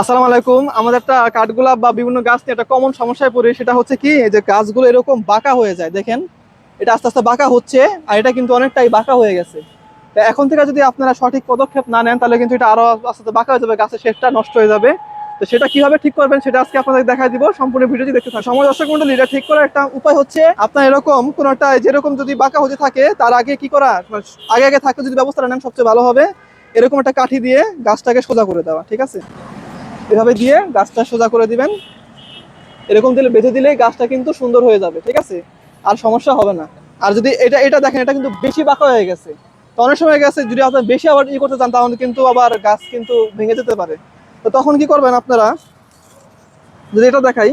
আসসালামু আলাইকুম। আমাদের একটা কাঠগোলাপ বা বিভিন্ন গাছ নিয়ে একটা কমন সমস্যায় পড়ি, সেটা হচ্ছে কি যে গাছগুলো এরকম বাঁকা হয়ে যায়, দেখেন। এটা আস্তে আস্তে বাঁকা হচ্ছে, আর এটা কিন্তু অনেকটাই বাঁকা হয়ে গেছে। এখন থেকে যদি আপনারা সঠিক পদক্ষেপ না নেন, তাহলে কিন্তু এটা আরও আস্তে আস্তে বাঁকা হয়ে যাবে, গাছের শেষটা নষ্ট হয়ে যাবে। তো সেটা কীভাবে ঠিক করবেন, সেটা আজকে আপনাদের দেখা দিব, সম্পূর্ণ ভিডিওটি দেখতে থাকুন। সময় দর্শক মন্ডলী এটা ঠিক করার একটা উপায় হচ্ছে, আপনার এরকম কোনো একটা যেরকম যদি বাঁকা হতে থাকে, তার আগে কি করা মানে আগে আগে থাকতে যদি ব্যবস্থা নেন, সবচেয়ে ভালো হবে। এরকম একটা কাঠি দিয়ে গাছটাকে সোজা করে দেওয়া, ঠিক আছে? এভাবে দিয়ে গাছটা সোজা করে দিবেন। এরকম দিলে, বেঁধে দিলে গাছটা কিন্তু সুন্দর হয়ে যাবে, ঠিক আছে? আর সমস্যা হবে না। আর যদি এটা এটা দেখেন, এটা কিন্তু বেশি বাঁকা হয়ে গেছে। তো অনেক সময় গেছে, যদি আপনার বেশি আবার ই করতে চান, তাহলে কিন্তু আবার গাছ কিন্তু ভেঙে যেতে পারে। তো তখন কি করবেন আপনারা? যদি এটা দেখাই,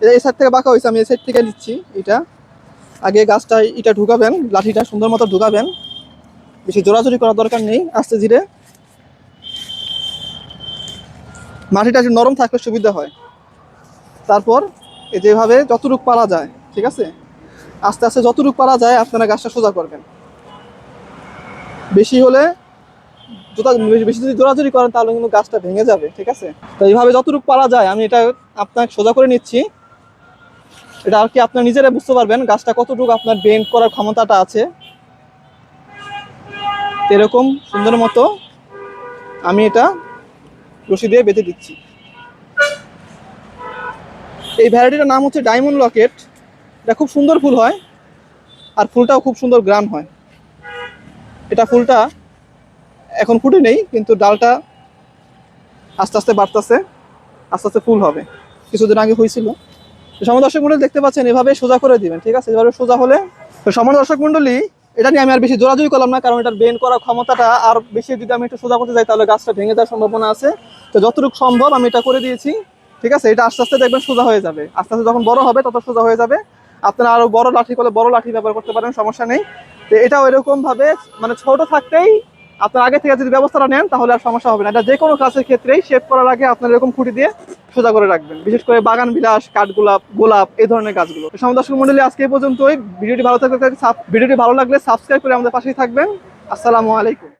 এই সাইড থেকে বাঁকা হয়েছে, আমি এই সাইড থেকে নিচ্ছি এটা। আগে গাছটা এটা ঢুকাবেন, লাঠিটা সুন্দর মতো ঢুকাবেন। বেশি জোরাজোরি করার দরকার নেই, আস্তে ধীরে। মাটিটা একটু নরম থাকলে সুবিধা হয়। তারপর যেভাবে যতটুক পারা যায়, ঠিক আছে? আস্তে আস্তে যতটুক পারা যায়, আপনারা গাছটা সোজা করবেন। বেশি হলে জোতা বেশি যদি জোরাজোরি করেন, তাহলে কিন্তু গাছটা ভেঙে যাবে, ঠিক আছে? তো এইভাবে যতটুক পারা যায়, আমি এটা আপনাকে সোজা করে নিচ্ছি। এটা আর কি আপনার নিজেরা বুঝতে পারবেন গাছটা কতটুকু আপনার বেন্ড করার ক্ষমতাটা আছে। এরকম সুন্দর মতো আমি এটা রশি দিয়ে বেঁধে দিচ্ছি। এই ভ্যারাইটিটার নাম হচ্ছে ডায়মন্ড লকেট। এটা খুব সুন্দর ফুল হয় আর ফুলটাও খুব সুন্দর গ্রাম হয়। এটা ফুলটা এখন ফুটে নেই, কিন্তু ডালটা আস্তে আস্তে বাড়তেছে, আস্তে আস্তে ফুল হবে। কিছুদিন আগে হয়েছিল। সমাজ দর্শক মন্ডলী দেখতে পাচ্ছেন, এভাবে সোজা করে দিবেন, ঠিক আছে? এভাবে সোজা হলে তো দর্শক মন্ডলী এটা নিয়ে আমি আর বেশি জোরাজুরি করলাম না, কারণ এটার বেন করার ক্ষমতাটা আর বেশি যদি আমি একটু সোজা করতে যাই, তাহলে গাছটা ভেঙে যাওয়ার সম্ভাবনা আছে। তো যতটুকু সম্ভব আমি এটা করে দিয়েছি, ঠিক আছে? এটা আস্তে আস্তে দেখবেন সোজা হয়ে যাবে। আস্তে আস্তে যখন বড় হবে, তত সোজা হয়ে যাবে। আপনারা আরও বড় লাঠি করলে বড় লাঠি ব্যবহার করতে পারেন, সমস্যা নেই। তো এটাও এরকম ভাবে মানে ছোট থাকতেই আপনার আগে থেকে যদি ব্যবস্থাটা নেন, তাহলে আর সমস্যা হবে না। এটা যে কোনো কাজের ক্ষেত্রেই শেপ করার আগে আপনার এরকম খুঁটি দিয়ে সোজা করে রাখবেন। বিশেষ করে বাগান, বিলাস, কাঠগোলাপ, গোলাপ, এই ধরনের গাছগুলো। সমদর্শক মন্ডলী, আজকে পর্যন্তই। ভিডিওটি ভালো থাকলে ভিডিওটি ভালো লাগলে সাবস্ক্রাইব করে আমাদের পাশেই থাকবেন। আসসালামু আলাইকুম।